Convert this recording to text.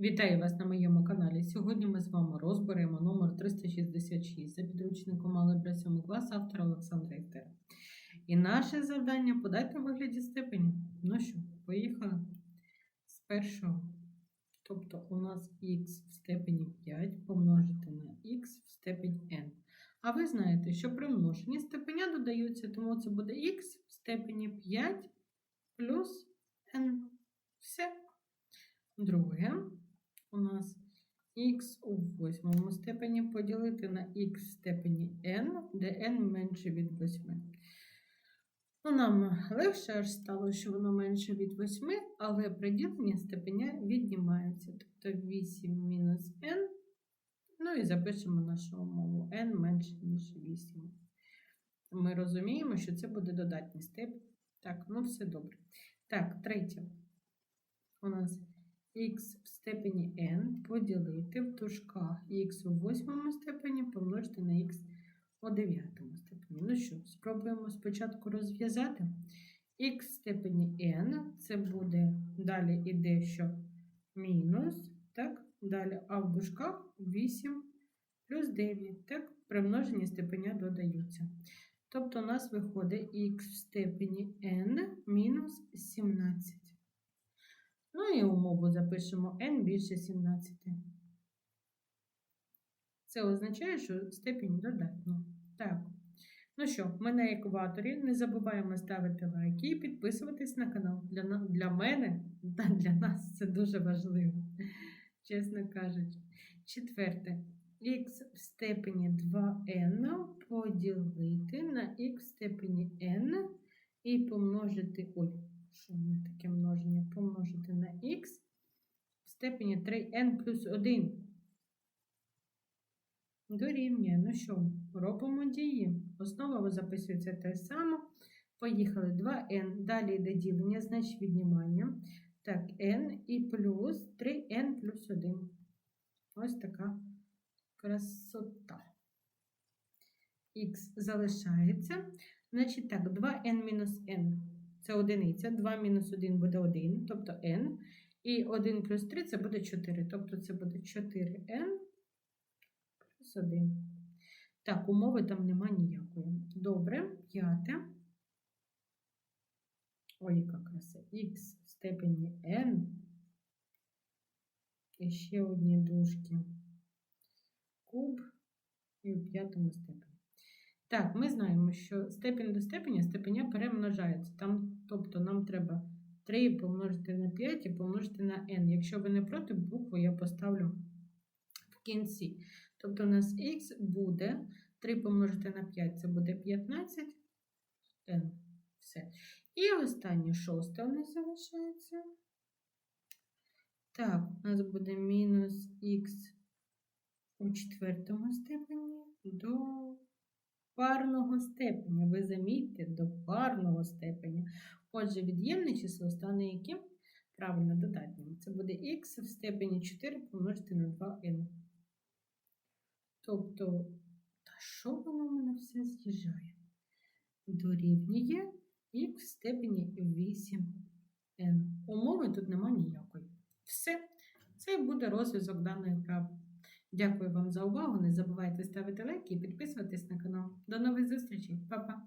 Вітаю вас на моєму каналі. Сьогодні ми з вами розберемо номер 366 за підручником Алgebra 7 класу автора Олександра Іфтера. І наше завдання подати в вигляді степені. Ну що, поїхали з першого. Тобто у нас х в степені 5 помножити на х в степені n. А ви знаєте, що при множенні степеня додаються, тому це буде х в степені 5 плюс n. Все. Друге, у нас х у восьмому степені поділити на х степені n, де n менше від 8. Ну, нам легше аж стало, що воно менше від 8, але при діленні степеня віднімається. Тобто 8 мінус n. Ну і запишемо нашу умову n менше, ніж 8. Ми розуміємо, що це буде додатній степень. Так, ну все добре. Так, третє. У нас х в степені n поділити в дужках х у восьмому степені помножити на х у дев'ятому степені. Ну що, спробуємо спочатку розв'язати. х в степені n це буде далі іде що мінус, так, далі, а в дужках 8 плюс 9, так, при множенні степеня додаються. Тобто у нас виходить х в степені n мінус 17. Ну і умову запишемо n більше 17. Це означає, що степінь додатня. Так. Ну що, ми на екваторі. Не забуваємо ставити лайки і підписуватись на канал. Для, для мене та для нас це дуже важливо, чесно кажучи. Четверте. х в степені 2n поділити на х в степені n і помножити. Ой, що мене таке? Помножити на х в степені 3n плюс 1. Дорівнює. Ну що, робимо дії. Основа записується те саме. Поїхали 2n. Далі йде ділення, значить віднімання. Так, n і плюс 3n плюс 1. Ось така красота. Х залишається. Значить так, 2n мінус n. Це одиниця. 2 мінус 1 буде 1, тобто n. І 1 плюс 3 це буде 4. Тобто це буде 4n плюс 1. Так, умови там нема ніякої. Добре, п'яте. Ой, яка краса. Х в степені n. І ще одні дужки. Куб і в п'ятому степені. Так, ми знаємо, що степінь до степеня степеня перемножається. Там, тобто нам треба 3 помножити на 5 і помножити на n. Якщо ви не проти, букву я поставлю в кінці. Тобто у нас х буде 3 помножити на 5, це буде 15 n. Все. І останнє шосте у нас залишається. Так, у нас буде мінус х у четвертому степені до парного степеня. Ви замітьте, до парного степеня. Отже, від'ємне число стане яким? Правильно, додатнім. Це буде х в степені 4 помножити на 2n. Тобто, та що воно в мене все з'їжджає? Дорівнює х в степені 8n. Умови тут нема ніякої. Все. Це буде розв'язок даної вправи. Дякую вам за увагу. Не забувайте ставити лайки і підписуватись на канал. До нових зустрічей. Па-па!